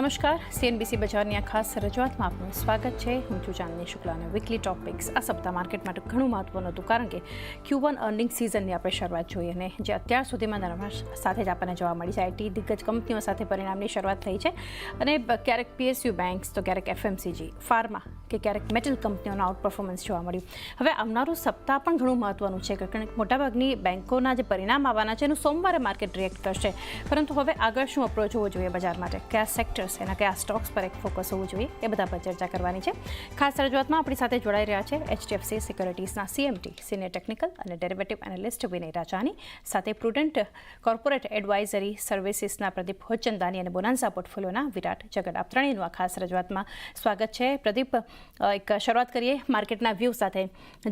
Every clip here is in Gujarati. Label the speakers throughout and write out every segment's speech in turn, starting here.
Speaker 1: નમસ્કાર. સીએનબીસી બજારની આ ખાસ રજૂઆતમાં આપનું સ્વાગત છે. હું છું ચાંદની શુક્લાને વીકલી ટોપિક્સ આ સપ્તાહ માર્કેટ માટે ઘણું મહત્વનું હતું કારણ કે ક્યુ વન અર્નિંગ સિઝનની આપણે શરૂઆત જોઈએ અને જે અત્યાર સુધીમાં નરમાશ સાથે જ આપણને જોવા મળી છે. આઈટી દિગ્ગજ કંપનીઓ સાથે પરિણામની શરૂઆત થઈ છે અને ક્યારેક પીએસયુ બેંક્સ તો ક્યારેક એફએમસીજી ફાર્મા કે ક્યારેક મેટલ કંપનીઓનું આઉટ પરફોર્મન્સ જોવા મળ્યું. હવે આવનારું સપ્તાહ પણ ઘણું મહત્વનું છે, કારણ કે મોટાભાગની બેન્કોના જે પરિણામ આવવાના છે, એનું સોમવારે માર્કેટ રિએક્ટ કરશે. પરંતુ હવે આગળ શું અપ્રોચ હોવો જોઈએ બજાર માટે? કયા સેક્ટર્સ એના કયા સ્ટોક્સ પર એક ફોકસ હોવું જોઈએ? એ બધા પર ચર્ચા કરવાની છે. ખાસ રજૂઆતમાં આપણી સાથે જોડાઈ રહ્યા છે એચડીએફસી સિક્યોરિટીઝના સીએમટી સિનિયર ટેકનિકલ અને ડેરિવેટિવ એનાલિસ્ટ વિનય રાજાની. સાથે પ્રુડન્ટ કોર્પોરેટ એડવાઇઝરી સર્વિસીસના પ્રદીપ હોચંદાની અને બોનાન્સા પોર્ટફોલિયોના વિરાટ જગડ આપ ત્રણેયનું આ ખાસ રજૂઆતમાં સ્વાગત છે. પ્રદીપ એક શરૂઆત કરીએ માર્કેટના વ્યૂ સાથે.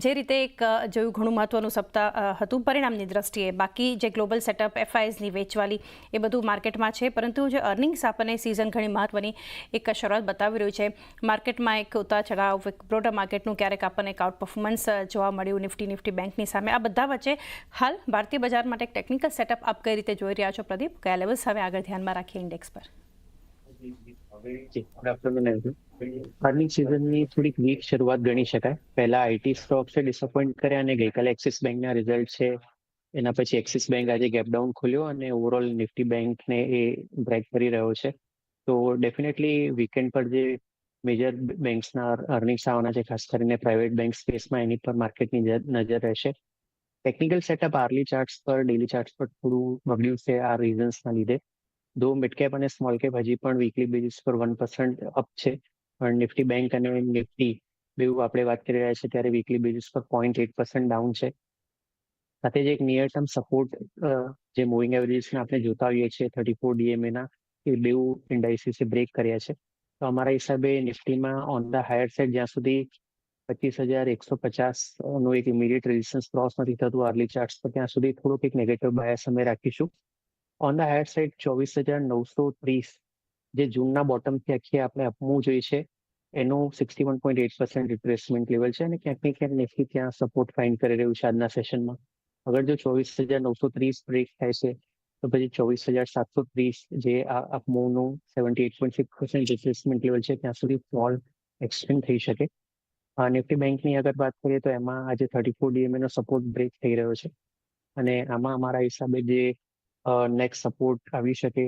Speaker 1: જે રીતે એક જોયું ઘણું મહત્વનું સપ્તાહ હતું, પરિણામની દ્રષ્ટિએ. બાકી જે ગ્લોબલ સેટઅપ, એફઆઈએસની વેચવાલી એ બધું માર્કેટમાં છે, પરંતુ જે અર્નિંગ્સ આપણને સિઝન ઘણી મહત્વની એક શરૂઆત બતાવી રહ્યું છે. માર્કેટમાં એક ઉતાર ચઢાવ, એક બ્રોડર માર્કેટનું ક્યારેક આપણને એક આઉટ પરફોર્મન્સ જોવા મળ્યું, નિફ્ટી નિફ્ટી બેંકની સામે. આ બધા વચ્ચે હાલ ભારતીય બજાર માટે એક ટેકનિકલ સેટઅપ આપ કઈ રીતે જોઈ રહ્યા છો પ્રદીપ? કયા લેવલ્સ હવે આગળ ધ્યાનમાં રાખીએ ઇન્ડેક્સ પર?
Speaker 2: ગુડ આફ્ટરનૂન અર્નિંગ સિઝનની થોડીક વીક શરૂઆત ગણી શકાય. પહેલા આઈટી સ્ટોક્સે ડિસઅપોઇન્ટ કર્યા અને ગઈકાલે એક્સિસ બેંકના રિઝલ્ટ છે. એના પછી એક્સિસ બેંક આજે ગેપ ડાઉન ખોલ્યો અને ઓવરઓલ નિફ્ટી બેંકને એ બ્રેક કરી રહ્યો છે. તો ડેફિનેટલી વીકેન્ડ પર જે મેજર બેંક્સના અર્નિંગ્સ આવવાના છે ખાસ કરીને પ્રાઇવેટ બેંક સ્પેસમાં એની પર માર્કેટની નજર- નજર રહેશે. ટેકનિકલ સેટઅપ આર્લી ચાર્ટ્સ પર ડેલી ચાર્ટ્સ પર થોડું બગડ્યું છે આ રીઝન્સના લીધે. દો મિડ કેપ અને સ્મોલ કેપ હજી પણ વીકલી બેઝિસ પર વન પર્સન્ટ અપ છે. પણ નિફ્ટી બેંક અને નિફ્ટી બેઉ આપણે વાત કરી રહ્યા છીએ ત્યારે વીકલી બેઝિસ પર પોઈન્ટ એટ પર્સન્ટ ડાઉન છે. સાથે જ એક નિયર ટર્મ સપોર્ટ જે મૂવિંગ એવરેજને આપણે જોતા હોઈએ છીએ થર્ટી ફોર ડીએમએ ના, એ બેઉ ઇન્ડાઇસીસે બ્રેક કર્યા છે. તો અમારા હિસાબે નિફ્ટીમાં ઓન ધ હાયર સાઇડ જ્યાં સુધી પચીસ હજાર એકસો પચાસનું એક ઇમિડિયેટ રેઝિસ્ટન્સ ક્રોસ નથી થતું અર્લી ચાર્ટ્સ પર, ત્યાં સુધી થોડુંક એક નેગેટિવ બાયસ અમે રાખીશું. ઓન ધ હાયર સાઇડ ચોવીસ હજાર નવસો ત્રીસ, જે જૂનના બોટમથી આખી આપણે અપવું જોઈએ છે, એનું sixty one point eight percent replacement level છે અને ક્યાંક ક્યાંક નિફ્ટી ત્યાં સપોર્ટ ફાઇન્ડ કરી રહ્યું છે આજના સેશનમાં અગર જો ચોવીસ હજાર નવસો ત્રીસ બ્રેક થાય છે, તો પછી ચોવીસ હજાર સાતસો ત્રીસ જે આ અપમૂવનું seventy eight point six percent replacement level છે, ત્યાં સુધી ફોલ એક્સટેન્ડ થઈ શકે. નિફ્ટી બેંકની અગર વાત કરીએ તો એમાં આજે થર્ટી ફોર ડીએમએ નો સપોર્ટ બ્રેક થઈ રહ્યો છે. અને આમાં અમારા હિસાબે જે નેક્સ્ટ સપોર્ટ આવી શકે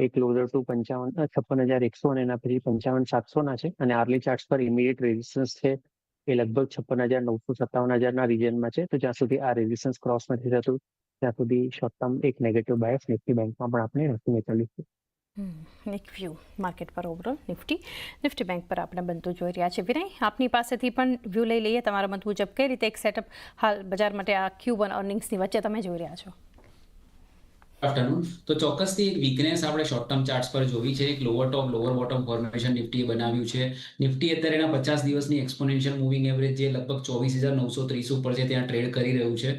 Speaker 2: એ ક્લોઝર ટુ પંચાવન છપ્પન હજાર એકસો અને એના પછી પંચાવન સાતસો ના છે અને આર્લી ચાર્ટ્સ પર ઇમિડિયેટ રેઝિસ્ટન્સ છે એ લગભગ છપ્પન હજાર નવસો સત્તાવન હજારના રિજનમાં છે. તો જ્યાં સુધી આ રેઝિસ્ટન્સ ક્રોસ નથી થતું, ત્યાં સુધી શોર્ટ ટર્મ એક નેગેટિવ બાયસ નિફ્ટી બેંકમાં પણ આપણે રાખીને ચાલીશું
Speaker 1: એક વ્યૂ માર્કેટ પર ઓવરઓલ નિફ્ટી નિફ્ટી બેંક પર આપણે બનતું જોઈ રહ્યા છે. વિનય, આપની પાસેથી પણ વ્યૂ લઈ લઈએ. તમારા મત મુજબ કઈ રીતે એક સેટઅપ હાલ બજાર માટે આ ક્યુ વન અર્નિંગ્સની વચ્ચે તમે જોઈ રહ્યા છો?
Speaker 3: આફ્ટરનૂન તો ચોક્કસથી એક વીકનેસ આપણે શોર્ટ ટર્મ ચાર્ટ્સ પર જોવી છે. એક lower top lower bottom formation નિફ્ટીએ બનાવ્યું છે. નિફ્ટી અત્યારે એના પચાસ દિવસની એક્સપોનેન્શિયલ મૂવિંગ એવરેજ જે લગભગ ચોવીસ હજાર નવસો ત્રીસ ઉપર છે, ત્યાં ટ્રેડ કરી રહ્યું છે.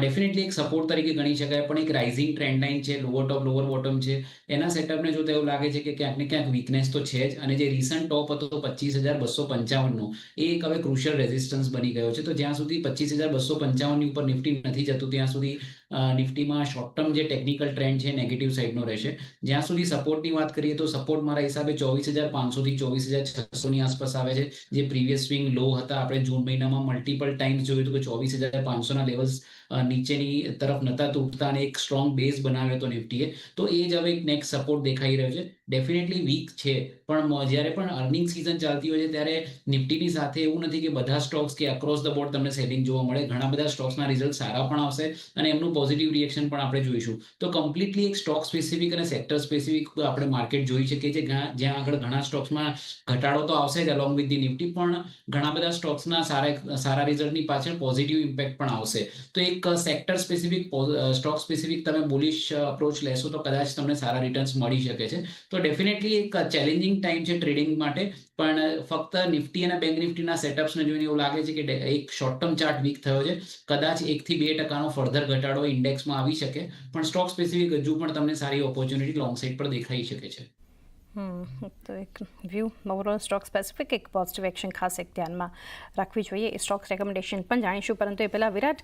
Speaker 3: ડેફિનેટલી એક સપોર્ટ તરીકે ગણી શકાય, પણ એક રાઇઝિંગ ટ્રેન્ડ લાઇન છે લોઅર ટોપ લોઅર બોટમ છે. એના સેટઅપને જોતા એવું લાગે છે કે ક્યાંક ને ક્યાંક વીકનેસ તો છે જ. અને જે રિસન્ટ ટોપ હતો પચીસ હજાર બસો પંચાવનનો. એ એક હવે ક્રુશિયલ રેઝિસ્ટન્સ બની ગયો છે. તો જ્યાં સુધી પચીસ હજાર બસો પંચાવનની ઉપર નિફ્ટી નથી જતું, ત્યાં સુધી નિફ્ટીમાં શોર્ટ ટર્મ જે ટેકનિકલ ટ્રેન્ડ છે નેગેટિવ સાઇડનો રહેશે. જ્યાં સુધી સપોર્ટની વાત કરીએ તો સપોર્ટ મારા હિસાબે ચોવીસ હજાર પાંચસોથી ચોવીસ હજાર છસોની આસપાસ આવે છે. જે પ્રીવિયસ સ્વિંગ લો હતા, આપણે જૂન મહિનામાં મલ્ટિપલ ટાઈમ્સ જોયું હતું કે ચોવીસ હજાર પાંચસોના લેવલ્સ નીચેની તરફ નતા તૂટતા અને એક સ્ટ્રોંગ બેઝ બનાવ્યો હતો નિફ્ટીએ તો એ જ હવે એક નેક્સ્ટ સપોર્ટ દેખાઈ રહ્યો છે. ડેફિનેટલી વીક છે. પણ જ્યારે પણ અર્નિંગ સિઝન ચાલતી હોય છે, ત્યારે નિફ્ટીની સાથે એવું નથી કે બધા સ્ટોક્સ કે અક્રોસ ધ બોર્ડ તમને સેલિંગ જોવા મળે. ઘણા બધા સ્ટોક્સના રિઝલ્ટ સારા પણ આવશે અને એમનું પોઝિટિવ રિએક્શન પણ આપણે જોઈશું. તો કમ્પ્લીટલી એક સ્ટોક સ્પેસિફિક અને સેક્ટર સ્પેસિફિક આપણે માર્કેટ જોઈ શકીએ છીએ. જ્યાં આગળ ઘણા સ્ટોક્સમાં ઘટાડો તો આવશે જ અલોંગ વિથ ધી નિફ્ટી પણ ઘણા બધા સ્ટોક્સના સારા સારા રિઝલ્ટની પાછળ પોઝિટિવ ઇમ્પેક્ટ પણ આવશે. તો એક સેક્ટર સ્પેસિફિક સ્ટોક સ્પેસિફિક તમે બુલિશ અપ્રોચ લેશો તો કદાચ તમને સારા રિટર્ન્સ મળી શકે છે. તો ડેફિનેટલી એક ચેલેન્જિંગ ટાઈમ છે ટ્રેડિંગ માટે, પણ ફક્ત નિફ્ટી અને બેંક નિફ્ટીના સેટઅપ્સને જોઈને એવું લાગે છે કે એક શોર્ટ ટર્મ ચાર્ટ વીક થયો છે. કદાચ એકથી બે ટકાનો ફર્ધર ઘટાડો ઇન્ડેક્સમાં આવી શકે, પણ સ્ટોક સ્પેસિફિક હજુ પણ તમને સારી ઓપોર્ચ્યુનિટી લોંગ સાઇડ પર દેખાઈ શકે છે.
Speaker 1: તો એક વ્યૂ ઓવરઓલ સ્ટોક સ્પેસિફિક એક પોઝિટિવ એક્શન ખાસ એક ધ્યાનમાં રાખવી જોઈએ. એ સ્ટોક્સ રેકમેન્ડેશન પણ જાણીશું, પરંતુ એ પહેલાં વિરાટ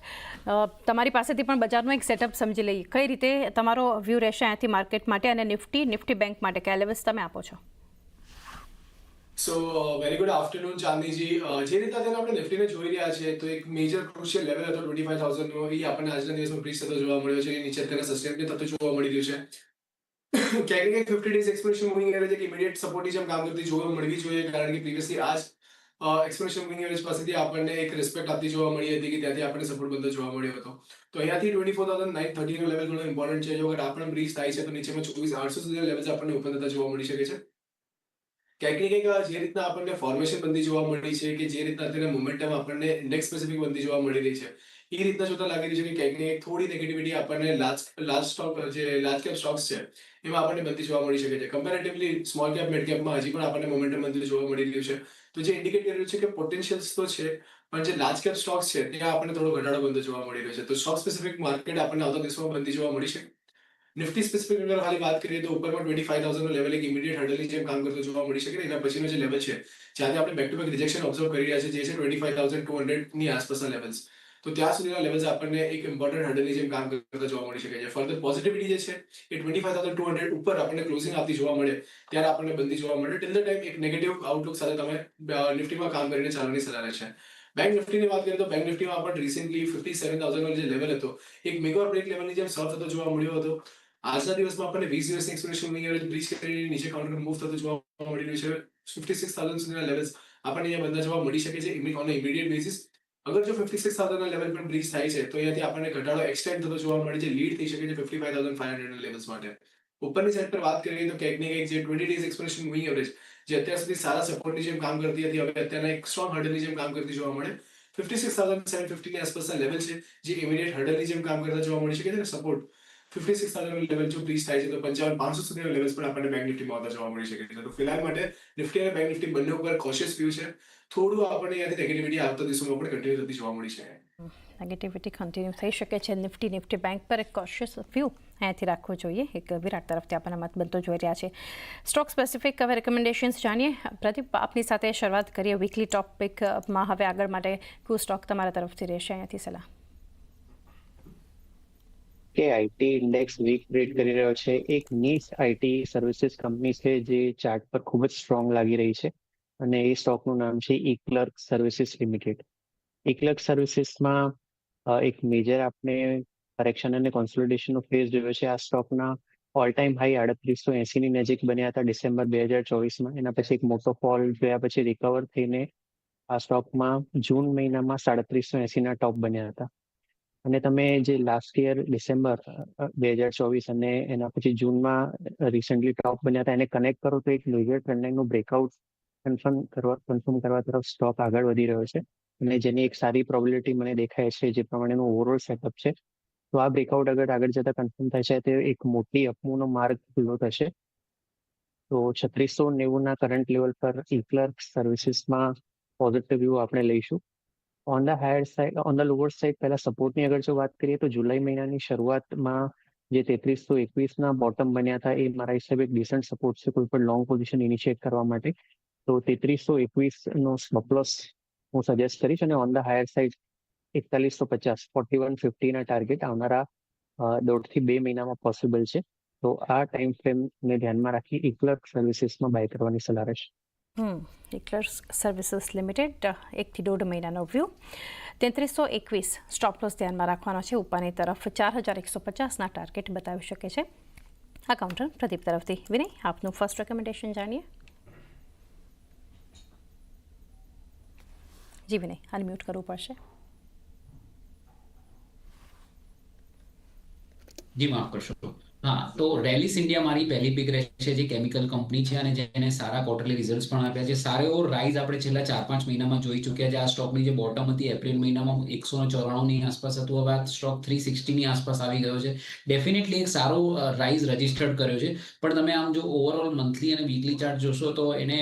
Speaker 1: તમારી પાસેથી પણ બજારનો એક સેટઅપ સમજી લઈએ. કઈ રીતે તમારો વ્યૂ રહેશે અહીંયાથી માર્કેટ માટે અને નિફ્ટી નિફ્ટી બેંક માટે? કયા લેવલ્સ તમે આપો છો?
Speaker 4: સો વેરી ગુડ આફ્ટરનૂન ચાંદીજી જે રીતે અત્યારે આપણે નિફ્ટીને જોઈ રહ્યા છે તો એક મેજર ક્રુશિયલ લેવલ હતો ટ્વેન્ટી ફાઈવ થાઉઝન્ડનો એ આપણને આજના દિવસમાં બ્રિજ થતો જોવા મળ્યો છે. નીચે અત્યારે સસ્ટેન થતો જોવા મળી રહ્યું છે. ક્યાંક ને fifty days expression moving average એક ઇમિડિયેટ સપોર્ટની જેમ કામ કરતી જોવા મળવી જોઈએ કારણ કે પ્રીવિયસલી આજ એક્સપ્રેશન મૂવિંગ એવરેજ પાસેથી આપણને એક રિસ્પેક્ટ આપતી જોવા મળી હતી કે ત્યાંથી આપણને સપોર્ટ બનતો જોવા મળ્યો હતો તો અહીંયાથી ટ્વેન્ટી ફોર થાઉઝન્ડ નાઇન થર્ટીનો લેવલ ઘણો ઇમ્પોર્ટન્ટ છે જો અગર આપણે બ્રીચ થાય છે તો નીચેમાં ચોવીસ આઠસો સુધીના લેવલ્સ આપણને ઓપન થતા જોવા મળી શકે છે ક્યાંક ને જે રીતના આપણને ફોર્મેશન બંધી જોવા મળી છે કે જે રીતના અત્યારે મોમેન્ટમ આપણને ઇન્ડેક્સ સ્પેસિફિક બંધી જોવા મળી રહી છે એ રીતના જોતા લાગી રહ્યું છે કે ક્યાંક ને થોડી નેગેટિવિટી આપણને લાર્જ લાર્જ સ્ટોક જે લાર્જ કેપ સ્ટોક્સ છે, એમાં આપણને બનતી જોવા મળી શકે છે. કમ્પેરેટિવલી સ્મોલ કેપ મિડ કેપમાં હજી પણ આપણને મોમેન્ટમ બનતી જોવા મળી રહ્યું છે. તો જે ઇન્ડિકેટ કરી રહ્યું છે કે પોટેન્શિયલ્સ તો છે, પણ જે લાર્જ કેપ સ્ટોક્સ છે, ત્યાં આપણને થોડો ઘટાડો બનતો જોવા મળી રહ્યો છે. તો સ્ટોક સ્પેસિફિક માર્કેટ આપણને આવતા દિવસમાં બનતી જોવા મળી છે. નિફ્ટી સ્પેસિફિક અંદર ખાલી વાત કરીએ તો ઉપરમાં ટ્વેન્ટી ફાઈવ થાઉઝન્ડ લેવલ એક ઇમિડિયેટ હર્ડલની જેમ કામ કરતો જોવા મળી શકે એના પછીનો જે લેવલ છે, જ્યાંથી આપણે back to back rejection observe કરી રહ્યા છે જે છે ટ્વેન્ટી ફાઈવ થાઉઝન્ડ ટુ હંડ્રેડની આસપાસના લેવલ્સ તો ત્યાં સુધીના લેવલ્સ આપણને એક ઇમ્પોર્ટન્ટ હર્ડલની જેમ કામ કરતા જોવા મળી શકે છે. ફર્ધર પોઝિટિવિટી જે છે, એ twenty five thousand two hundred ઉપર આપણને ક્લોઝિંગ આપતી જોવા મળે, ત્યારે આપણને બંધી જોવા મળે. ટિલ ધ ટાઈમ એક નેગેટિવ આઉટલુક સાથે તમે નિફ્ટીમાં કામ કરીને ચાલવાની સલાહ રહેશે બેંક નિફ્ટીની વાત કરીએ તો બેંક નિફ્ટીમાં પણ રિસેન્ટલી ફિફ્ટી સેવન થાઉઝન્ડનો જે લેવલ હતો, એક મેગા બ્રેક લેવલની જેમ સર્વ થતો જોવા મળ્યો હતો. આજના દિવસમાં આપણને વીસ દિવસની એક્સપ્રેશન મૂવિંગ એવરેજ બ્રિજ કરીને નીચે કાઉન્ટર મૂવ થતો જોવા મળી રહ્યું છે. ફિફ્ટી સિક્સ થાઉઝન્ડ સુધીના લેવલ્સ આપણને અહીંયા બંધા જોવા મળી શકે છે ઓન ઇમિડિયેટ બેસિસ અગર જો ફિફ્ટી સિક્સ થાઉઝન્ડના લેવલ પણ બ્રીચ થાય છે, તો અહીંયાથી આપણને ઘટાડો એક્સટેન્ડ થતો જોવા મળે છે લીડ થઈ શકે છે fifty five thousand five hundred levels માટે. ઉપરની સાઈડ પર વાત કરીએ તો ક્યાંક ને ક્યાંક જે twenty days expression moving average જે અત્યાર સુધી સારા સપોર્ટની જેમ કામ કરતી હતી, હવે અત્યારના એક સ્ટ્રોંગ હર્ડલની જેમ કામ કરતી જોવા મળે. ફિફ્ટી સિક્સ થાઉઝન્ડ સેવન ફિફ્ટીની આસપાસના લેવલ છે, જે ઇમિડિયેટ હર્ડલની જેમ કામ કરતા જોવા મળી શકે છે અને support fifty six thousand level જો બ્રીચ થાય છે, તો પંચાવન, પાંચસો સુધીના લેવલ્સ પણ આપણને બેંક નિફ્ટીમાં આવતા જોવા મળી શકે છે. તો ફિલહાલ માટે નિફ્ટી અને બેંક નિફ્ટી બંને ઉપર કોશિયસ વ્યૂ છે. થોડું આપણને અહીંયાથી નેગેટિવિટી આવતા દિવસોમાં પણ કન્ટિન્યુ થતી જોવા મળી છે
Speaker 1: નેગેટિવિટી કન્ટિન્યુ થઈ શકે છે. નિફ્ટી નિફ્ટી બેંક પર એક કોશિયસ વ્યૂ અહીંયાથી રાખવો જોઈએ. એક વિરાટ તરફથી આપણને મત બનતો જોઈ રહ્યા છે. સ્ટોક સ્પેસિફિક હવે રેકમેન્ડેશન્સ જાણીએ. પ્રદીપ આપની સાથે શરૂઆત કરીએ વીકલી ટોપિકમાં હવે આગળ માટે કયું સ્ટોક તમારા તરફથી રહેશે. અહીંયાથી સલાહ.
Speaker 2: કે આઈટી ઇન્ડેક્સ વીક ટ્રેડ કરી રહ્યો છે. એક નીસ આઈટી સર્વિસીસ કંપની છે જે ચાર્ટ પર ખૂબ જ સ્ટ્રોંગ લાગી રહી છે. અને એ સ્ટોકનું નામ છે E Clerx Services Limited eClerx Clerx સર્વિસીસમાં એક મેજર આપણે કરેક્શન અને કોન્સોલિડેશનનો ફેઝ જોયો છે. આ સ્ટોકના ઓલ ટાઈમ હાઈ આડત્રીસો એસીની નજીક બન્યા હતા ડિસેમ્બર બે હજાર ચોવીસમાં. એના પછી એક મોટો ફોલ જોયા પછી રિકવર થઈને આ સ્ટોકમાં જૂન મહિનામાં સાડત્રીસો એસીના ટોપ બન્યા હતા. અને તમે જે લાસ્ટ યર ડિસેમ્બર બે હજાર ચોવીસ અને એના પછી જૂનમાં રિસેન્ટલી ટોપ બન્યા હતા, એને કનેક્ટ કરો તો એક મેજર ટ્રેન્ડલાઇનનું બ્રેકઆઉટ કન્ફર્મ કરવા કન્ફર્મ કરવા તરફ સ્ટોક આગળ વધી રહ્યો છે અને જેની એક સારી પ્રોબેબિલિટી મને દેખાય છે જે પ્રમાણેનું ઓવરઓલ સેટઅપ છે. તો આ બ્રેકઆઉટ અગર આગળ જતા કન્ફર્મ થાય છે, તે એક મોટી અપમૂવનો માર્ગ ખુલ્લો થશે. તો છત્રીસો નેવુંના કરંટ લેવલ પર ઇક્લર્ક સર્વિસીસમાં પોઝિટિવ વ્યૂ આપણે લઈશું. On the higher side on the lower side પહેલા સપોર્ટની અગર જો વાત કરીએ તો જુલાઈ મહિનાની શરૂઆતમાં જે તેત્રીસો એકવીસના બોટમ બન્યા હતા, એ મારા હિસાબે એક ડિસન્ટ સપોર્ટ છે, કોઈ પણ લોંગ પોઝિશન ઇનિશિયેટ કરવા માટે. તો તેત્રીસો એકવીસનો સ્ટોપલોસ હું સજેસ્ટ કરીશ અને ઓન ધ હાયર સાઇડ એકતાલીસો પચાસ ફોર્ટી વન ફિફ્ટીના ટાર્ગેટ આવનારા દોઢથી બે મહિનામાં પોસિબલ છે તો આ ટાઈમ ફ્રેમને ધ્યાનમાં રાખી ઇક્લર્ક સર્વિસીસમાં બાય કરવાની સલાહ રહેશે
Speaker 1: ઇક્લર્સ સર્વિસીસ લિમિટેડ એકથી દોઢ મહિનાનો વ્યૂ તેત્રીસો એકવીસ સ્ટોપલોસ ધ્યાનમાં રાખવાનો છે ઉપરની તરફ ચાર હજાર એકસો પચાસના ટાર્ગેટ બતાવી શકે છે આ કાઉન્ટર પ્રદીપ તરફથી વિનય આપનું ફર્સ્ટ રેકમેન્ડેશન જાણીએ જી વિનય અનમ્યુટ કરવું પડશે
Speaker 3: જી માફ કરશો હા, તો રેલિસ ઇન્ડિયા મારી પહેલી પિક રહેશે, જે કેમિકલ કંપની છે અને જેને સારા ક્વાર્ટરલી રિઝલ્ટ પણ આપ્યા છે. સારો એવો રાઇઝ આપણે છેલ્લા ચાર પાંચ મહિનામાં જોઈ ચૂક્યા છે. આ સ્ટોકની જે બોટમ હતી એપ્રિલ મહિનામાં એકસો ચોરાણુંની આસપાસ હતું. હવે આ સ્ટોક થ્રી સિક્સટીની આસપાસ આવી ગયો છે. ડેફિનેટલી એક સારો રાઇઝ રજિસ્ટર્ડ કર્યો છે. પણ તમે આમ જો ઓવરઓલ મંથલી અને વીકલી ચાર્ટ જોશો તો એને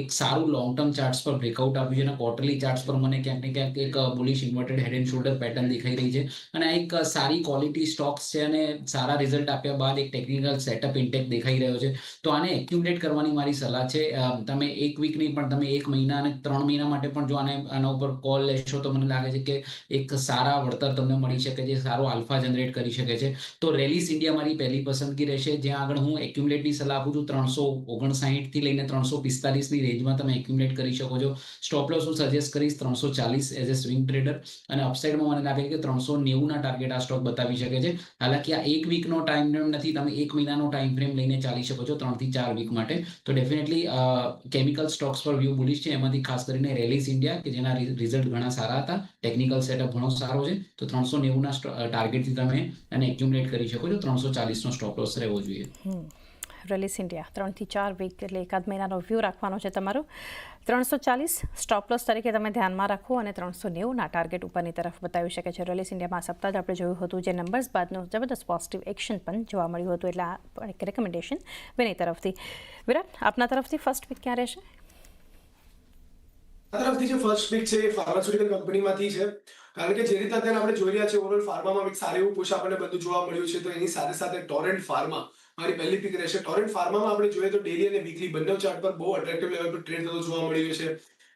Speaker 3: એક સારું લોંગ ટર્મ ચાર્ટ્સ પર બ્રેકઆઉટ આપ્યું છે અને ક્વાર્ટરલી ચાર્ટ્સ પર મને ક્યાંક ને ક્યાંક એક bullish inverted head and shoulder pattern દેખાઈ રહી છે. અને આ એક સારી ક્વોલિટી સ્ટોક્સ છે અને સારા રિઝલ્ટ આપ્યા બાદ એક ટેકનિકલ સેટઅપ ઇન્ટેક દેખાઈ રહ્યો છે. તો આને એક્યુમલેટ કરવાની મારી સલાહ છે. તમે એક વીક નહીં, પણ તમે એક મહિના અને ત્રણ મહિના માટે પણ જો આને, આના ઉપર કોલ લેશો તો મને લાગે છે કે એક સારા વળતર તમને મળી શકે છે, સારો આલ્ફા જનરેટ કરી શકે છે. તો રેલીસ ઇન્ડિયા મારી પહેલી પસંદગી રહેશે. જ્યાં આગળ હું એક્યુમુલેટની સલાહ આપું છું. ત્રણસો ઓગણસાઠથી લઈને ત્રણસો પિસ્તાલીસની રેન્જમાં તમે એક્યુમુલેટ કરી શકો છો. સ્ટોપ લોસ હું સજેસ્ટ કરીશ ત્રણસો ચાલીસ એઝ એ સ્વિંગ ટ્રેડર અને અપસાઇડમાં મને લાગે કે ત્રણસો નેવુંના ટાર્ગેટ આ સ્ટોક બતાવી શકે છે. હાલાકી આ એક વીકનો ટાઈમ ફ્રેમ નથી. તમે એક મહિનાનો ટાઈમ ફ્રેમ લઈને ચાલી શકો છો ત્રણથી ચાર વીક માટે. તો ડેફિનેટલી કેમિકલ સ્ટોક્સ પર વ્યૂ બુલિશ છે. એમાંથી ખાસ કરીને રેલીસ ઇન્ડિયા કે જેના રિઝલ્ટ ઘણા સારા હતા. ટેકનિકલ સેટઅપ ઘણો સારો છે. તો ત્રણસો નેવુંના ટાર્ગેટથી તમે એને એક્યુમુલેટ કરી શકો છો. ત્રણસો ચાલીસનો સ્ટોપ લોસ રહેવો જોઈએ.
Speaker 1: રિલીઝ ઇન્ડિયા ત્રણથી ચાર વીક એટલે એકાદ મહિનાનો વ્યૂ રાખવાનો છે તમારો. ત્રણસો ચાલીસ સ્ટોપ લોસ તરીકે તમે ધ્યાનમાં રાખો અને ત્રણસો નેવુંના ટાર્ગેટ ઉપરની તરફ બતાવી શકે છે. રિલીઝ ઇન્ડિયામાં સપ્તાહ આપણે જોયું હતું જે નંબર્સ બાદનું જબરદસ્ત પોઝિટિવ એક્શન પણ જોવા મળ્યું હતું. એટલે આ પણ એક રેકમેન્ડેશન વિની તરફથી. વિરાટ, આપના તરફથી ફર્સ્ટ વીક ક્યાં રહેશે?
Speaker 4: તરફથી જે ફર્સ્ટ પિક છે એ ફાર્માસ્યુટિકલ કંપનીમાંથી છે. કારણ કે જે રીતે અત્યારે આપણે જોઈ રહ્યા છે ઓવરઓલ ફાર્મામાં એક સારું એવું પુશ આપણને બધું જોવા મળ્યું છે. તો એની સાથે સાથે ટોરેન્ટ ફાર્મા મારી પહેલી પીક રહેશે. ટોરેન્ટ ફાર્મામાં આપણે જોઈએ તો ડેલી અને વીકલી બંને ચાર્ટ પર બહુ અટ્રેક્ટિવ લેવલ પર ટ્રેડ થતો જોવા મળી છે.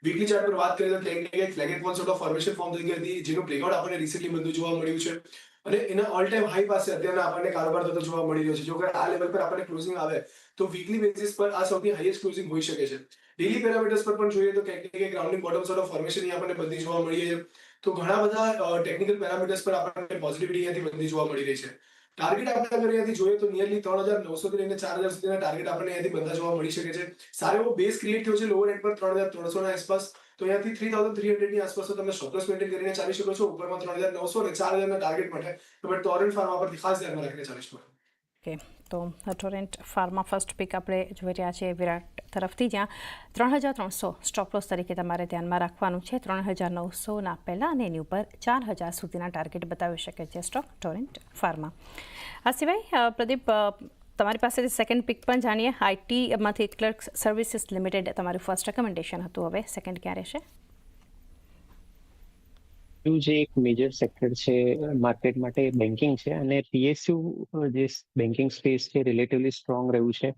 Speaker 4: વીકલી ચાર્ટ પર વાત કરીએ તો ક્યાંક ને ક્યાંક flag and sort of formation form થઈ ગઈ હતી, જેનું બ્રેકઆઉટ આપણને રિસેન્ટલી બધું જોવા મળ્યું છે. અને એના ઓલ ટાઈમ હાઈ પાસે અત્યારના આપણને કારોબાર થતો જોવા મળી રહ્યો છે. જો આ લેવલ પર આપણને ક્લોઝિંગ આવે, તો વીકલી બેસિસ પર આ સૌથી હાઈએસ્ટ ક્લોઝિંગ હોઈ શકે છે. ડેલી પેરામીટર્સ પર પણ જોઈએ તો ક્યાંક grounding bottom sort of formation આપણને બધી જોવા મળી છે. તો ઘણા બધા ટેકનિકલ પેરામીટર્સ પર આપણને પોઝિટિવિટી અહીંયાથી બધી જોવા મળી રહી છે. ટાર્ગેટ આપણે અહીંયાથી જોઈએ તો નિયરલી ત્રણ હજાર નવસો થી લઈને ચાર હજાર સુધીના ટાર્ગેટ આપણને અહીંયાથી બધા જોવા મળી શકે છે. સારો એવો બેઝ ક્રિએટ થયો છે લોઅર એન્ડ પર ત્રણ હજાર ત્રણસો ના આસપાસ. તો અહીંયાથી થ્રી થાઉઝન્ડ થ્રી હંડ્રેડની આસપાસ તમે સ્ટોકસ મેન્ટેન કરીને ચાલી શકો છો. ઉપરમાં ત્રણ હજાર નવસો અને ચાર હજારના ટાર્ગેટ માટે તમે ટોરેન્ટ ફાર્મ પરથી ખાસ ધ્યાનમાં રાખીને ચાલી શકો છો.
Speaker 1: ઓકે તો ટોરેન્ટ ફાર્મા ફર્સ્ટ પિક આપણે જોઈ રહ્યા છીએ વિરાટ તરફથી. જ્યાં ત્રણ હજાર ત્રણસો સ્ટોપલોસ તરીકે તમારે ધ્યાનમાં રાખવાનું છે. ત્રણ હજાર નવસોના પહેલાં અને એની ઉપર ચાર હજાર સુધીના ટાર્ગેટ બતાવી શકે છે સ્ટોક ટોરેન્ટ ફાર્મા આ સિવાય પ્રદીપ તમારી પાસેથી સેકન્ડ પિક પણ જાણીએ. આઈટીમાંથી ક્લર્ક સર્વિસીસ લિમિટેડ તમારું ફર્સ્ટ રેકમેન્ડેશન હતું. હવે સેકન્ડ ક્યાં રહેશે?
Speaker 2: બીજું જે એક મેજર સેક્ટર છે માર્કેટ માટે બેન્કિંગ છે અને પીએસયુ જે બેન્કિંગ સ્પેસ છે રિલેટિવલી સ્ટ્રોંગ રહ્યું છે.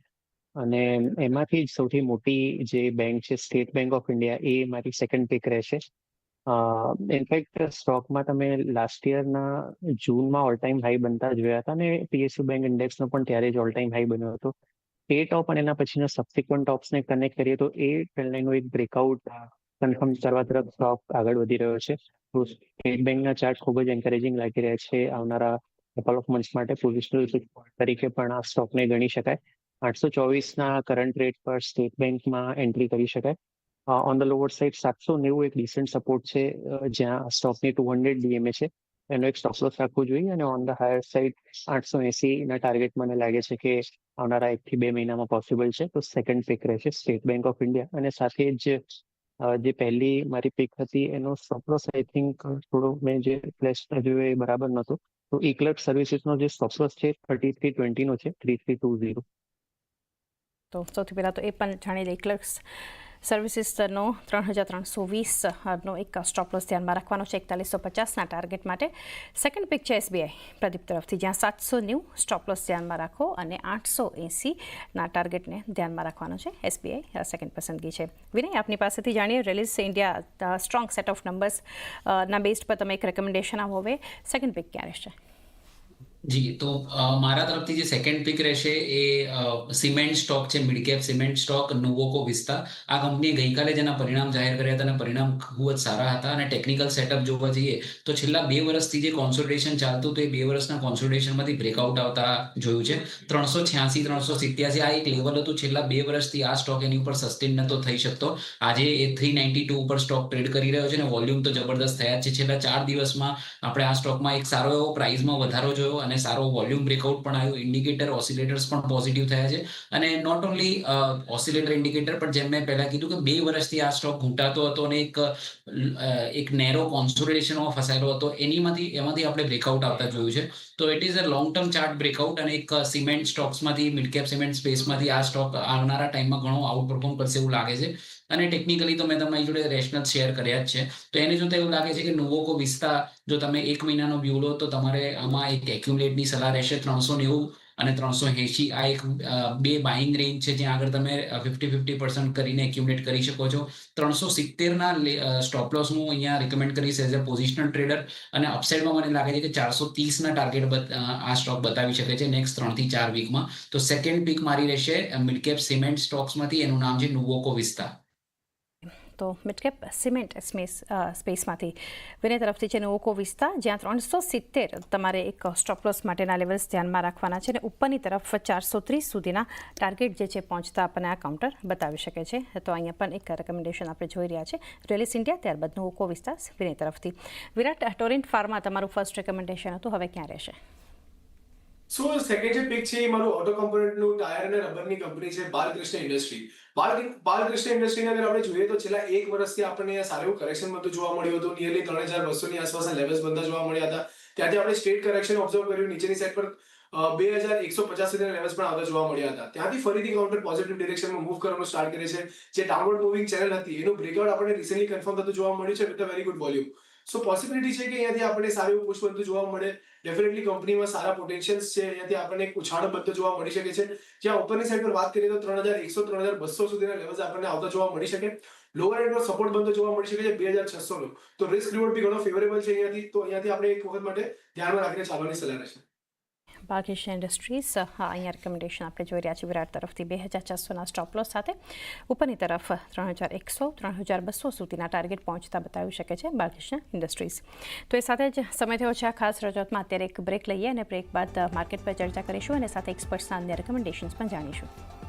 Speaker 2: અને એમાંથી જ સૌથી મોટી જે બેંક છે સ્ટેટ બેંક ઓફ ઇન્ડિયા એ મારી સેકન્ડ પિક રહેશે. ઇનફેક્ટ સ્ટોકમાં તમે લાસ્ટ યરના જૂનમાં ઓલ ટાઈમ હાઈ બનતા જોયા હતા અને પીએસયુ બેંક ઇન્ડેક્સનો પણ ત્યારે જ ઓલ ટાઈમ હાઈ બન્યો હતો. એ ટોપ અને એના પછીના સબસિક્વન્ટ ટોપ્સને કનેક્ટ કરીએ તો એ ટ્રેન્ડલાઈનનું એક બ્રેકઆઉટ કન્ફર્મ કરવા તરફ સ્ટોક આગળ વધી રહ્યો છે. સ્ટેટ બેંકના ચાર્ટ ખૂબ જ એન્કરેજિંગ લાગી રહ્યા છે. આવનારા કપલ ઓફ મંથ્સ માટે પોઝિશનલ તરીકે પણ આ સ્ટોકને ગણી શકાય. આઠસો ચોવીસના કરંટ રેટ પર સ્ટેટ બેંકમાં એન્ટ્રી કરી શકાય. ઓન ધ લોવર સાઇડ સાતસો નેવું એક ડિસન્ટ સપોર્ટ છે. જ્યાં સ્ટોકની ટુ હંડ્રેડ ડીએમએ છે. એનો એક સ્ટોપ લોસ રાખવું જોઈએ અને ઓન ધ હાયર સાઇડ આઠસો એસીના ટાર્ગેટ મને લાગે છે કે આવનારા એકથી બે મહિનામાં પોસિબલ છે. તો સેકન્ડ પિક રહેશે સ્ટેટ બેંક ઓફ ઇન્ડિયા અને સાથે જ જે પહેલી મારી પિક હતી, એનો સ્ટોપ આઈ થિંક થોડો મેં જે ફ્લેશ જોયો એ બરાબર નહોતો તો ઇક્લર્ક સર્વિસીસનો જે સ્ટોપ છે થર્ટી થ્રી ટ્વેન્ટીનો છે થ્રી થ્રી ટુ ઝીરો
Speaker 1: તો સૌથી પહેલાં તો એ પણ જાણી લઈ ક્લર્ક્સ સર્વિસીસનો ત્રણ હજાર ત્રણસો વીસનો એક સ્ટોપલોસ ધ્યાનમાં રાખવાનો છે. એકતાલીસો પચાસના ટાર્ગેટ માટે. સેકન્ડ પિક છે એસબીઆઈ પ્રદીપ તરફથી. જ્યાં સાતસો નેવું સ્ટોપ લોસ ધ્યાનમાં રાખો અને આઠસો એંસીના ટાર્ગેટને ધ્યાનમાં રાખવાનો છે. એસબીઆઈ સેકન્ડ પસંદગી છે. વિનય, આપની પાસેથી જાણીએ release India strong set of numbers ના બેઝ પર તમે એક રેકમેન્ડેશન આપો હવે. સેકન્ડ પિક ક્યારે રહેશે
Speaker 3: જી, તો મારા તરફથી જે સેકન્ડ પિક રહેશે એ સિમેન્ટ સ્ટોક છે mid cap cement stock Nuvoco Vistas આ કંપનીએ ગઈકાલે જેના પરિણામ જાહેર કર્યા હતા અને પરિણામ ખૂબ જ સારા હતા. અને ટેકનિકલ સેટઅપ જોવા જઈએ, તો છેલ્લા બે વર્ષથી જે કોન્સોલિડેશન ચાલતું હતું એ બે વર્ષના કોન્સોલિડેશનમાંથી બ્રેકઆઉટ આવતા જોયું છે. ત્રણસો છ્યાસી, ત્રણસો સિત્યાસી આ એક લેવલ હતું. છેલ્લા બે વર્ષથી આ સ્ટોક એની ઉપર સસ્ટેન નતો થઈ શકતો. આજે એ થ્રી નાઇન્ટી ટુ ઉપર સ્ટોક ટ્રેડ કરી રહ્યો છે અને વોલ્યુમ તો જબરદસ્ત થયા છે. છેલ્લા ચાર દિવસમાં આપણે આ સ્ટોકમાં એક સારો એવો પ્રાઇઝમાં વધારો જોયો અને સારો વોલ્યુમ બ્રેકઆઉટ પણ આવ્યું. ઇન્ડિકેટર ઓસિલેટર્સ પણ પોઝિટિવ થયા છે. અને નોટ ઓનલી ઓસિલેટર ઇન્ડિકેટર પણ જેમ મેં પહેલા કીધું કે બે વર્ષથી આ સ્ટોક ઘૂંટાતો હતો અને એક એક નેરો કોન્સોલિડેશનમાં ફસાયેલો હતો. એનીમાંથી, એમાંથી આપણે બ્રેકઆઉટ આવતા જોયું છે. તો it is a long term chart breakout અને એક સિમેન્ટ સ્ટોક્સમાંથી મિડકેપ સિમેન્ટ સ્પેસમાંથી આ સ્ટોક આવનારા ટાઈમમાં ઘણો આઉટ પરફોર્મ કરશે એવું લાગે છે. અને ટેકનિકલી તો મેં તમારી જોડે રેશનલ શેર કર્યા જ છે. તો એને જોતા એવું લાગે છે કે નોવોકો વિસ્તા જો તમે એક મહિનાનો વ્યૂ લો, તો તમારે આમાં એક એક્યુમલેટની સલાહ રહેશે ત્રણસો નેવું અને ત્રણસો એંશી. આ એક બે બાઇંગ રેન્જ છે, જ્યાં આગળ તમે ફિફ્ટી ફિફ્ટી પર્સન્ટ કરીને એક્યુમલેટ કરી શકો છો. ત્રણસો સિત્તેરના સ્ટોપ લોસ હું અહીંયા રિકમેન્ડ કરીશ એઝ અ પોઝિશનલ ટ્રેડર અને અપસાઇડમાં મને લાગે છે કે ચારસો ત્રીસના ટાર્ગેટ આ સ્ટોક બતાવી શકે છે નેક્સ્ટ ત્રણથી ચાર વીકમાં તો સેકન્ડ પીક મારી રહેશે મિડકેપ સિમેન્ટ સ્ટોક્સમાંથી એનું નામ છે નુવોકો વિસ્તા
Speaker 1: તો મિડકેપ સિમેન્ટ સ્પેસ સ્પેસમાંથી. વિનય તરફથી છે નોકો વિસ્તા, જ્યાં ત્રણસો સિત્તેર તમારે એક સ્ટોપલોસ માટેના લેવલ્સ ધ્યાનમાં રાખવાના છે અને ઉપરની તરફ ચારસો ત્રીસ સુધીના ટાર્ગેટ જે છે પહોંચતા આપણને આ કાઉન્ટર બતાવી શકે છે. તો અહીંયા પણ એક રેકમેન્ડેશન આપણે જોઈ રહ્યા છે. રેલિસ ઇન્ડિયા ત્યારબાદ નોકો વિસ્તા વિનય તરફથી. વિરાટ ટોરેન્ટ ફાર્મા તમારું ફર્સ્ટ રેકમેન્ડેશન હતું, હવે ક્યાં રહેશે?
Speaker 4: સો સેકન્ડ જે પિક છે એ મારું ઓટો કમ્પોનન્ટનું ટાયર અને રબરની કંપની છે બાલકૃષ્ણ ઇન્ડસ્ટ્રી બાલ બાલકૃષ્ણ ઇન્ડસ્ટ્રીને અગર આપણે જોઈએ તો છેલ્લા એક વર્ષથી આપણને સારું કરેક્શન બધું જોવા મળ્યું હતું. નિયરલી ત્રણ હજાર બસોની આસપાસના લેવલ્સ બધા જોવા મળ્યા હતા. ત્યાંથી આપણે સ્ટેટ કરેક્શન ઓબ્ઝર્વ કર્યું. નીચેની સાઈડ પર બે હજાર એકસો પચાસ સુધીના લેવલ્સ પણ આવતા જોવા મળ્યા હતા. ત્યાંથી ફરીથી કાઉન્ટર પોઝિટિવ ડિરેક્શનમાં મૂવ કરવાનું સ્ટાર્ટ કરે છે. જે ડાઉનવર્ડ મૂવિંગ ચેનલ હતી, એનું બ્રેકઆઉટ આપણે રિસેન્ટલી કન્ફર્મ થતું જોવા મળ્યું છે with a very good volume so possibility છે કે અહીંયાથી આપણને સારું એવું બનતું જોવા મળે. ડેફિનેટલી કંપનીમાં સારા પોટેન્શિયલ્સ છે. અહીંયાથી આપણને એક ઉછાળ બધો જોવા મળી શકે છે. જ્યાં ઉપરની સાઈડ પર વાત કરીએ તો ત્રણ હજાર એકસો, ત્રણ હજાર બસો સુધીના લેવલ્સ આપણને આવતા જોવા મળી શકે. લોઅર એન્ડ સપોર્ટ બંધ જોવા મળી શકે છે બે હજાર છસો નો. તો રિસ્ક રિવોર્ડ બી ઘણો ફેવરેબલ છે અહીંયાથી. તો અહીંયાથી આપણે એક વખત માટે ધ્યાનમાં રાખીને ચાલવાની સલાહ રહેશે.
Speaker 1: બાલકૃષ્ણ ઇન્ડસ્ટ્રીઝ અહીંયા રેકમેન્ડેશન આપણે જોઈ રહ્યા છીએ. વિરાટ તરફથી બે હજાર ચારસોના સ્ટોપલોસ સાથે ઉપરની તરફ ત્રણ હજાર એકસો, ત્રણ હજાર બસો સુધીના ટાર્ગેટ પહોંચતા બતાવી શકે છે બાલકૃષ્ણ ઇન્ડસ્ટ્રીઝ તો એ સાથે જ સમય થયો છે આ ખાસ રજૂઆતમાં. અત્યારે એક બ્રેક લઈએ અને બ્રેક બાદ માર્કેટ પર ચર્ચા કરીશું અને સાથે એક્સપર્ટ્સના અન્ય રેકમેન્ડેશન્સ પણ જાણીશું.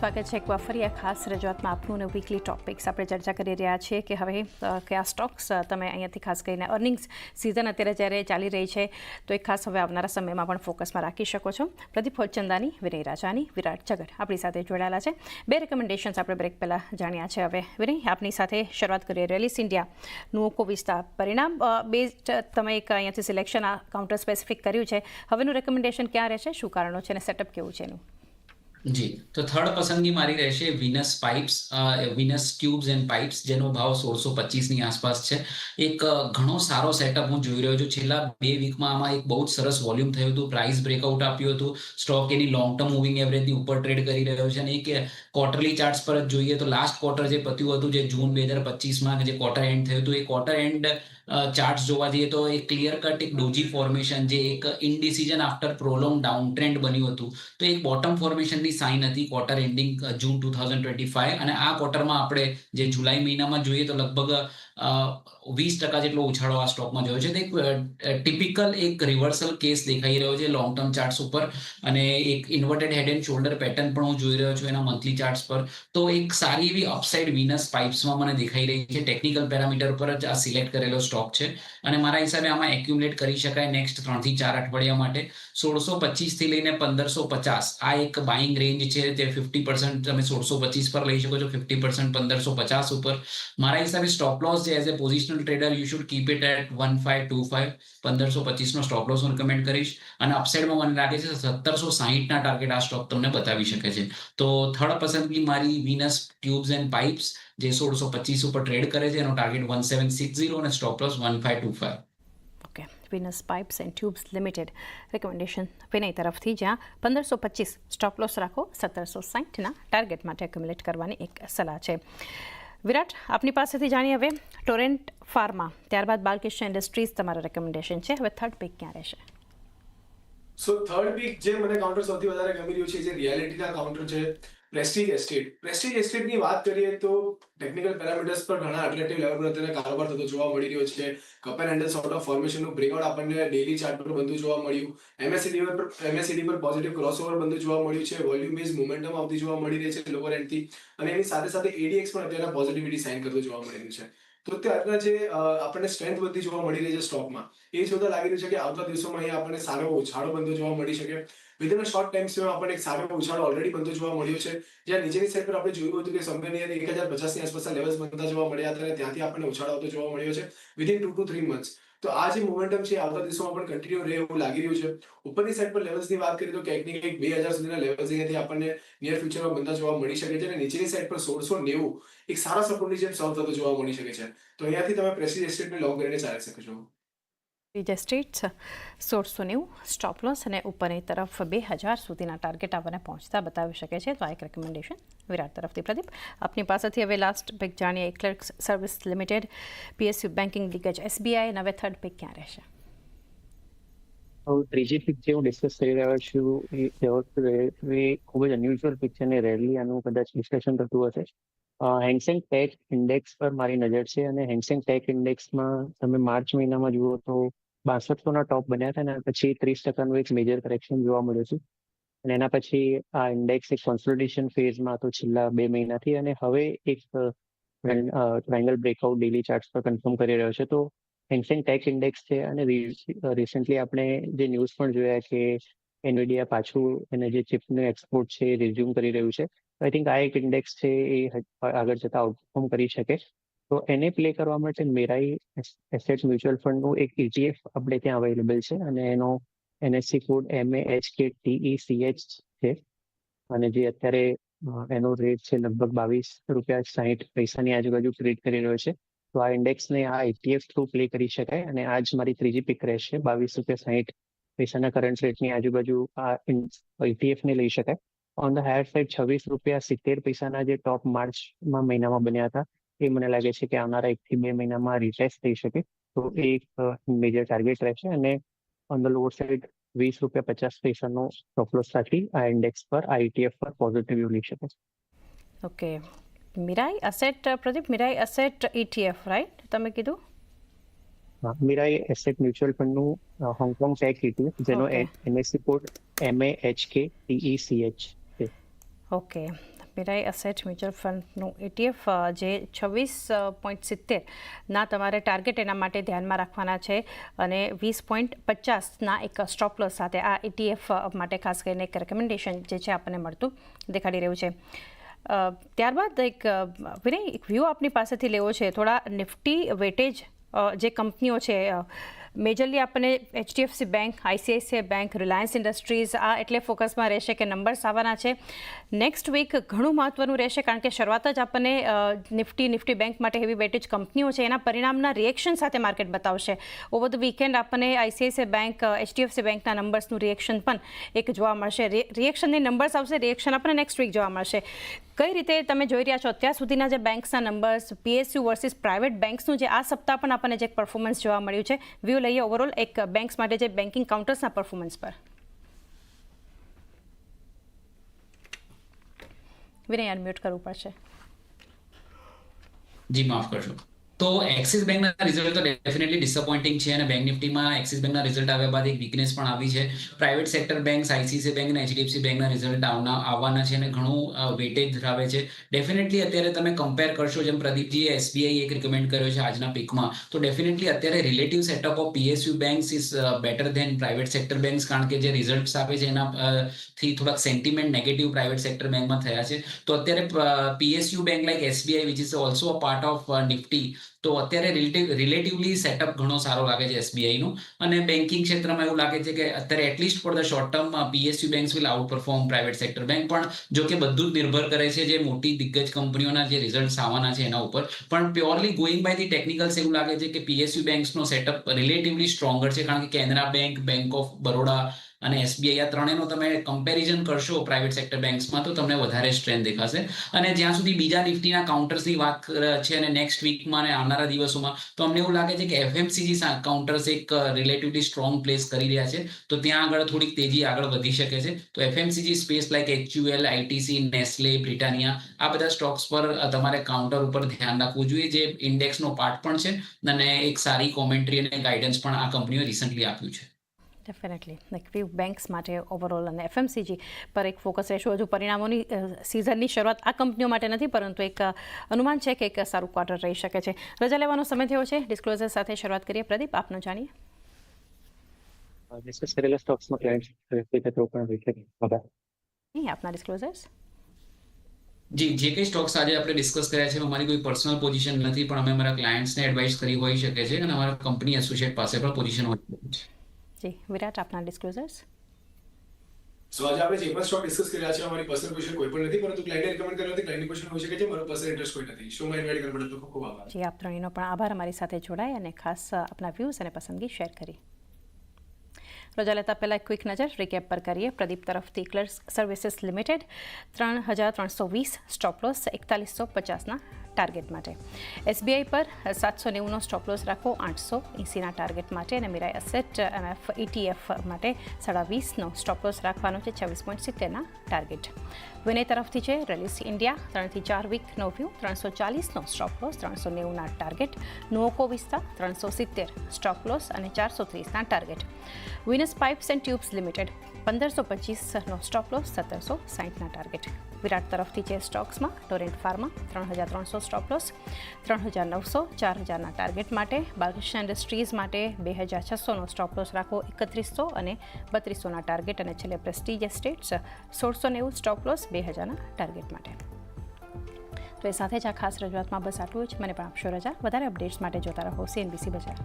Speaker 1: સ્વાગત છે એકવાર ફરી આ ખાસ રજૂઆતમાં આપનું અને વીકલી ટોપિક્સ આપણે ચર્ચા કરી રહ્યા છીએ કે હવે કયા સ્ટોક્સ તમે અહીંયાથી ખાસ કરીને અર્નિંગ્સ સિઝન અત્યારે જ્યારે ચાલી રહી છે, તો એક ખાસ હવે આવનારા સમયમાં પણ ફોકસમાં રાખી શકો છો. પ્રદીપ હોચંદાની, વિનય રાજાની, વિરાટ જગર આપણી સાથે જોડાયેલા છે. બે રેકમેન્ડેશન્સ આપણે બ્રેક પહેલાં જાણ્યા છે હવે. વિનય, આપની સાથે શરૂઆત કરીએ. રેલિસ ઇન્ડિયા કો વિસ્તા પરિણામ બેઝ તમે એક અહીંયાથી સિલેક્શન આ કાઉન્ટર સ્પેસિફિક કર્યું છે. હવેનું રેકમેન્ડેશન ક્યાં રહેશે? શું કારણો છે અને સેટઅપ કેવું છે એનું?
Speaker 3: જી. તો થર્ડ પસંદગી મારી રહેશે Venus pipes Venus tubes and pipes જેનો ભાવ સોળસો પચીસની આસપાસ છે. એક ઘણો સારો સેટઅપ હું જોઈ રહ્યો છું. છેલ્લા બે વીકમાં આમાં એક બહુ જ સરસ વોલ્યુમ થયું હતું. પ્રાઇસ બ્રેકઆઉટ આપ્યું હતું. સ્ટોક એની લોંગ ટર્મ મૂવિંગ એવરેજની ઉપર ટ્રેડ કરી રહ્યો છે. અને એક ક્વાર્ટરલી ચાર્ટ્સ પર જ જોઈએ તો લાસ્ટ ક્વાર્ટર જે પત્યું હતું, જે જૂન બે હજાર પચીસમાં, જે ક્વાર્ટર એન્ડ થયું હતું, એ ક્વાર્ટર એન્ડ ચાર્ટ્સ જોવા જઈએ તો એક ક્લિયર કટ એક ડોજી ફોર્મેશન જે એક indecision after prolong down trend બન્યું હતું. તો એક બોટમ ફોર્મેશનની સાઇન હતી quarter ending June two thousand twenty five અને આ ક્વાર્ટરમાં આપણે જે જુલાઈ મહિનામાં જોઈએ તો લગભગ વીસ ટકા જેટલો ઉછાળો આ સ્ટોકમાં જોયો છે. એક ટિપિકલ એક રિવર્સલ કેસ દેખાઈ રહ્યો છે લોંગ ટર્મ ચાર્ટ્સ ઉપર અને એક inverted head and shoulder pattern પણ હું જોઈ રહ્યો છું એના મંથલી ચાર્ટ્સ પર. તો એક સારી એવી અપસાઇડ વિનસ પાઇપ્સમાં મને દેખાઈ રહી છે. ટેકનિકલ પેરામીટર પર જ આ સિલેક્ટ કરેલો સ્ટોક છે. અને મારા હિસાબે આમાં એક્યુમ્યુલેટ કરી શકાય નેક્સ્ટ ત્રણથી ચાર અઠવાડિયા માટે. સોળસો પચીસથી લઈને પંદરસો પચાસ. આ એક બાઇંગ રેન્જ છે તે ફિફ્ટી પર્સન્ટ તમે સોળસો પચીસ પર લઈ શકો છો. ફિફ્ટી પર્સન્ટ પંદરસો પચાસ ઉપર. મારા હિસાબે સ્ટોપ લોસ છે as a positional trader you should keep it at one five two five પંદરસો પચીસનો સ્ટોપ લોસ હું રિકમેન્ડ કરીશ. અને અપસાઇડમાં મને લાગે છે સત્તરસો સાહીઠના ટાર્ગેટ આ સ્ટોક તમને બતાવી શકે છે. તો થર્ડ પસંદગી મારી વિનસ ટ્યુબ્સ એન્ડ પાઇપ્સ જે સોળસો પચીસ ઉપર ટ્રેડ કરે છે, એનો target one seven six zero અને stop loss one five two five
Speaker 1: okay Venus Pipes and Tubes limited recommendation Vinay તરફથી જ્યાં પંદરસો પચીસ સ્ટોપ લોસ રાખો, સત્તરસો સાહીઠના ટાર્ગેટ માટે એક્યુમ્યુલેટ કરવાની એક સલાહ છે. વિરાટ, આપની પાસેથી જાણીએ હવે ટોરેન્ટ ફાર્મા, ત્યારબાદ બાલકૃષ્ણ ઇન્ડસ્ટ્રીઝ તમારા રેકમેન્ડેશન છે. હવે થર્ડ પીક ક્યાં રહેશે?
Speaker 4: સો થર્ડ પીક જે મને કાઉન્ટર સૌથી વધારે ગમી રહ્યું છે જે રિયાલિટીના કાઉન્ટર છે પ્રેસ્ટીજ એસ્ટેટ પ્રેસ્ટીજ એસ્ટેટની વાત કરીએ તો ટેકનિકલ પેરામીટર્સ પર ઘણા અટ્રેક્ટિવ લેવલ પર અત્યારે કારોબાર થતો જોવા મળી રહ્યો છે. Cup and handle sort of ફોર્મેશનનું breakout આપણને ડેલી ચાર્ટ પર બનતું જોવા મળ્યું. એમએસસીડી પર એમએસસીડી પર પોઝિટિવ ક્રોસઓવર બનતું જોવા મળ્યું છે. વોલ્યુમ બેઝ મોમેન્ટમ આવતી જોવા મળી રહી છે લોઅર એન્ડથી અને એની સાથે સાથે એડીએક્સ પણ અત્યારે પોઝિટિવિટી સાઇન કરતું જોવા મળી રહ્યું છે. તો ત્યારના જે આપણને સ્ટ્રેન્થ બધી જોવા મળી રહી છે સ્ટોકમાં. એ જોતા લાગી રહ્યું છે કે આવતા દિવસોમાં અહીંયા આપણને સારો ઉછાળો બનતો જોવા મળી શકે. વિધિન અ શોર્ટ ટાઈમ સિવાય આપણને એક સારો ઉછાળો ઓલરેડી બનતો જોવા મળ્યો છે. જ્યાં નીચેની સાઈડ પર આપણે જોયું હતું કે સમય નિયર એક હજાર પચાસની આસપાસના લેવલ્સ બનતા જોવા મળ્યા હતા ત્યાંથી આપણને ઉછાળો આવતો જોવા મળ્યો છે. Within two two three months તો આ જે મોમેન્ટમ છે, આવતા દિવસોમાં પણ કન્ટિન્યુ રહે એવું લાગી રહ્યું છે. ઉપરની સાઈડ પર લેવલ્સની વાત કરીએ તો ક્યાંક ને ક્યાંક બે હજાર સુધીના લેવલ્સ અહીંયાથી આપણને નિયર ફ્યુચરમાં બનતા જોવા મળી શકે છે અને નીચેની સાઈડ પર સોળસો નેવું એક સારા સપોર્ટની જેમ સર્વ થતો જોવા મળી શકે છે. તો અહીંયાથી તમે પ્રેસિડ એસ્ટેટને લોંગ કરીને ચાલી શકો છો.
Speaker 1: બીજા સ્ટેટ્સ સોળસો નેવું સ્ટોપ લોસ અને ઉપરની તરફ બે હજાર સુધીના ટાર્ગેટ આપણને પહોંચતા બતાવી શકે છે. તો આ એક રેકમેન્ડેશન વિરાટ તરફથી પ્રદીપ. આપની પાસેથી હવે લાસ્ટ પિક જાણીએ clerk service limited PSU banking લીગેજ SBI અને હવે થર્ડ પિક ક્યાં રહેશે?
Speaker 2: ત્રીજી પિક જે હું ડિસ્કસ કરી રહ્યો છું, એ ખૂબ જ અન્યુઝ્યુઅલ પિક છે અને રેરલી આનું કદાચ ડિસ્કશન થતું હશે. હેન્ડસેંગ ટેક ઇન્ડેક્સ પર મારી નજર છે અને હેન્ડસેંગ ટેક ઇન્ડેક્સમાં તમે માર્ચ મહિનામાં જુઓ તો બાસઠસોના ટોપ બન્યા હતા અને પછી ત્રીસ ટકાનું એક મેજર કરેક્શન જોવા મળ્યું છે. અને એના પછી આ ઇન્ડેક્સ એક કોન્સોલિડેશન ફેઝમાં તો છેલ્લા બે મહિનાથી અને હવે એક ટ્રાયંગલ બ્રેકઆઉટ ડેલી ચાર્ટ્સ પર કન્ફર્મ કરી રહ્યો છે. તો હેન્સેંગ ટેક ઇન્ડેક્સ છે અને રિસેન્ટલી આપણે જે ન્યૂઝ પણ જોયા કે એનવીડિયા પાછું એને જે ચિપનું એક્સપોર્ટ છે એ રિઝ્યુમ કરી રહ્યું છે. આઈ થિંક આ એક ઇન્ડેક્સ છે એ આગળ જતા આઉટપર્ફોર્મ કરી શકે. તો એને પ્લે કરવા માટે મેરાઈ એસેટ મ્યુચ્યુઅલ ફંડનું એક ઇટીએફ આપણે ત્યાં અવેલેબલ છે અને એનો NSC code M H K T E C H છે. અને જે અત્યારે એનો રેટ છે લગભગ બાવીસ રૂપિયા સાહીઠ પૈસાની આજુબાજુ ટ્રેડ કરી રહ્યો છે. તો આ ઇન્ડેક્સને આ ETF થ્રુ પ્લે કરી શકાય અને આજ મારી ત્રીજી પિક રહેશે. બાવીસ રૂપિયા સાહીઠ પૈસાના કરંટ રેટની આજુબાજુ આ ETF ને લઈ શકાય. ઓન ધ હાયર સાઇડ છવ્વીસ રૂપિયા સિત્તેર પૈસાના જે ટોપ માર્ચમાં મહિનામાં બન્યા હતા એ મને લાગે છે કે આવનારા એકથી બે મહિનામાં રિટેસ્ટ થઈ શકે. તો એ એક મેજર ટાર્ગેટ રહેશે અને ઓન ધ લોઅર સાઇડ વીસ રૂપિયા પચાસ પૈસાનો સ્ટોપલોસ રાખી આ ઇન્ડેક્સ પર આઈટીએફ પર પોઝિટિવ લઈ શકે
Speaker 1: okay Mirae asset Pradeep Mirae asset ETF right તમે કીધું?
Speaker 2: હા, મિરાઈ એસેટ મ્યુચ્યુઅલ ફંડનું હોંગકોંગ ટેક ETF જેનો MSC code M A H K TE CH છે
Speaker 1: ઓકે. મિરાઈ અસેટ મ્યુચ્યુઅલ ફંડનું એટીએફ જે છવ્વીસ પોઈન્ટ સિત્તેરના તમારે ટાર્ગેટ એના માટે ધ્યાનમાં રાખવાના છે અને વીસ પોઈન્ટ પચાસના એક સ્ટોપ સાથે આ એટીએફ માટે ખાસ કરીને એક રેકમેન્ડેશન જે છે આપણને મળતું દેખાડી રહ્યું છે. ત્યારબાદ એક વિનય એક વ્યૂ આપની પાસેથી લેવો છે. થોડા નિફ્ટી વેટેજ જે કંપનીઓ છે મેજરલી આપણને HDFC bank ICICI bank Reliance Industries આ એટલે ફોકસમાં રહેશે કે નંબર્સ આવવાના છે. નેક્સ્ટ વીક ઘણું મહત્વનું રહેશે કારણ કે શરૂઆત જ આપણને નિફ્ટી નિફ્ટી બેંક માટે હેવી વેટેજ કંપનીઓ છે. એના પરિણામના રિએક્શન સાથે માર્કેટ બતાવશે. ઓવર ધ વીકેન્ડ આપણને આઈસીઆઈસીઆઈ બેંક એચડીએફસી બેંકના નંબર્સનું રિએક્શન પણ એક જોવા મળશે. રિએક્શનની નંબર્સ આવશે રિએક્શન આપણને નેક્સ્ટ વીક જોવા મળશે. કઈ રીતે તમે જોઈ રહ્યા છો? અત્યાર સુધીના જે બેંક્સના નંબર્સ પીએસયુ વર્સિસ પ્રાઇવેટ બેંક્સનું જે આ સપ્તાહ પણ આપણને જે પરફોર્મન્સ જોવા મળ્યું છે. વ્યૂ લઈએ ઓવરઓલ એક બેંક્સ માટે જે બેન્કિંગ કાઉન્ટર્સના પરફોર્મન્સ પર. વિનય અનમ્યુટ કરવું પડશે.
Speaker 3: જી, માફ કરશો તો એક્સિસ બેંકના રિઝલ્ટ તો ડેફિનેટલી ડિસઅપોઇન્ટિંગ છે અને બેંક નિફ્ટીમાં એક્સિસ બેંકના રિઝલ્ટ આવ્યા બાદ એક વીકનેસ પણ આવી છે. Private sector bank ICICI bank અને એચડીએફસી બેંકના રિઝલ્ટ આવવાના છે અને ઘણું વેટેજ ધરાવે છે. ડેફિનેટલી અત્યારે તમે કમ્પેર કરશો, જેમ પ્રદીપજીએ એસબીઆઈ એક રિકમેન્ડ કર્યો છે આજના પીકમાં તો ડેફિનેટલી અત્યારે relative setup of PSU banks is better than private sector banks કારણ કે જે રિઝલ્ટ્સ આપે છે એના થી થોડાક સેન્ટિમેન્ટ નેગેટિવ પ્રાઇવેટ સેક્ટર બેંકમાં થયા છે. તો અત્યારે PSU bank like SBI which is also a part of Nifty તો અત્યારે રિલેટિવલી સેટઅપ ઘણો સારો લાગે છે એસબીઆઈ નું. અને બેન્કિંગ ક્ષેત્રમાં એવું લાગે છે કે અત્યારે at least for the short ટર્મમાં PSU banks will outperform private sector bank પણ જો કે બધું જ નિર્ભર કરે છે જે મોટી દિગ્ગજ કંપનીઓના જે રિઝલ્ટ આવવાના છે એના ઉપર. પણ purely going by the technicals એવું લાગે છે કે પીએસયુ બેંક્સનો સેટઅપ રિલેટિવલી સ્ટ્રોંગર છે. કારણ કે Canara bank bank of Baroda અને એસબીઆઈ આ ત્રણેયનો તમે કમ્પેરિઝન કરશો પ્રાઇવેટ સેક્ટર બેંક્સમાં તો તમને વધારે સ્ટ્રેન્થ દેખાશે. અને જ્યાં સુધી બીજા નિફ્ટીના કાઉન્ટર્સની વાત છે અને નેક્સ્ટ વીકમાં અને આવનારા દિવસોમાં, તો અમને એવું લાગે છે કે એફએમસીજી કાઉન્ટર્સ એક રિલેટિવલી સ્ટ્રોંગ પ્લેસ કરી રહ્યા છે. તો ત્યાં આગળ થોડીક તેજી આગળ વધી શકે છે. તો FMCG space like HUL ITC Nestle Britannia આ બધા સ્ટોક્સ પર તમારે કાઉન્ટર ઉપર ધ્યાન રાખવું જોઈએ. જે ઇન્ડેક્સનો પાર્ટ પણ છે અને એક સારી કોમેન્ટ્રી અને ગાઈડન્સ પણ આ કંપનીઓ રિસન્ટલી આપ્યું છે.
Speaker 1: ડેફિનેટલી લાઈક વ્યૂ બેન્ક્સ માટે ઓવરઓલ અને એફએમસીજી પર એક ફોકસ રહેશે. હજુ પરિણામોની સિઝનની શરૂઆત આ કંપનીઓ માટે નથી પરંતુ એક અનુમાન છે કે એક સારું ક્વાર્ટર રહી શકે છે. રજા લેવાનો સમય થયો છે. ડિસ્ક્લોઝર સાથે શરૂઆત કરીએ. પ્રદીપ આપનો જાણીએ.
Speaker 2: ડિસ્કસ કરેલા સ્ટોક્સમાં ક્લાયન્ટ વિગતો પણ હોઈ શકે આભાર
Speaker 1: નહીં આપના ડિસ્ક્લોઝર્સ
Speaker 3: જી જે કઈ સ્ટોક્સ આજે આપણે ડિસ્કસ કર્યા છે અમારી કોઈ પર્સનલ પોઝિશન નથી પણ અમે અમારા ક્લાયન્ટ્સને એડવાઇસ કરી હોઈ શકે છે અને અમારા કંપની એસોસિએટ પાસે પણ પોઝિશન હોઈ શકે છે.
Speaker 1: જી વિરાટ આપના ડિસ્ક્લોઝર્સ
Speaker 4: સો આજે આપણે જે પણ સ્ટોક ડિસ્કસ કર્યા છે અમારી પર્સનલ પોઝિશન કોઈ પણ નથી પરંતુ ક્લાયન્ટે રેકમેન્ડ કર્યો હતો ક્લાયન્ટની પોઝિશન હોઈ શકે છે મારો પર્સનલ ઇન્ટરેસ્ટ કોઈ નથી. શોમાં ઇન્વાઇટ કરવા બદલ ખૂબ ખૂબ આભાર.
Speaker 1: જી આપ ત્રણેયનો પણ આભાર. અમારી સાથે જોડાય અને ખાસ આપના વ્યૂઝ અને પસંદગી શેર કરી. રજા લેતા પહેલાં ક્વિક નજર રિકેપ પર કરીએ. પ્રદીપ તરફથી ક્લર્સ સર્વિસીસ લિમિટેડ ત્રણ હજાર ત્રણસો વીસ સ્ટોપલોસ એકતાલીસો પચાસના ટાર્ગેટ માટે. એસબીઆઈ પર સાતસો નેવુંનો સ્ટોપલોસ રાખો, આઠસો એંસીના ટાર્ગેટ માટે અને મિરાઈ અસેટ એમએફ ઇટીએફ માટે સાડા વીસનો સ્ટોપલોસ રાખવાનો છે, છવ્વીસ પોઈન્ટ સિત્તેરના ટાર્ગેટ વિનય તરફથી છે રેલિસ ઇન્ડિયા ત્રણથી ચાર વીકનો વ્યૂ ત્રણસો ચાલીસનો સ્ટોપલોસ ત્રણસો નેવુંના ટાર્ગેટ નોકો વિસ્તા ત્રણસો સિત્તેર સ્ટોપલોસ અને ચારસો ત્રીસના target Venus pipes and tubes limited પંદરસો પચીસનો સ્ટોપલોસ સત્તરસો સાહીઠના ટાર્ગેટ વિરાટ તરફથી છે સ્ટોક્સમાં ટોરેન્ટ ફાર્મા ત્રણ હજાર ત્રણસો સ્ટોપ લોસ ત્રણ હજાર નવસો, ચાર હજારના ટાર્ગેટ માટે, બાલકૃષ્ણ ઇન્ડસ્ટ્રીઝ માટે બે હજાર છસોનો સ્ટોપ લોસ રાખો એકત્રીસો અને બત્રીસોના ટાર્ગેટ અને છેલ્લે પ્રેસ્ટીજ એસ્ટેટ્સ સોળસો નેવું સ્ટોપ લોસ બે હજારના ટાર્ગેટ માટે. તો એ સાથે જ આ ખાસ રજૂઆતમાં બસ આટલું જ. મને પણ આપશો રજા. વધારે અપડેટ્સ માટે જોતા રહો સીએનબીસી બજાર.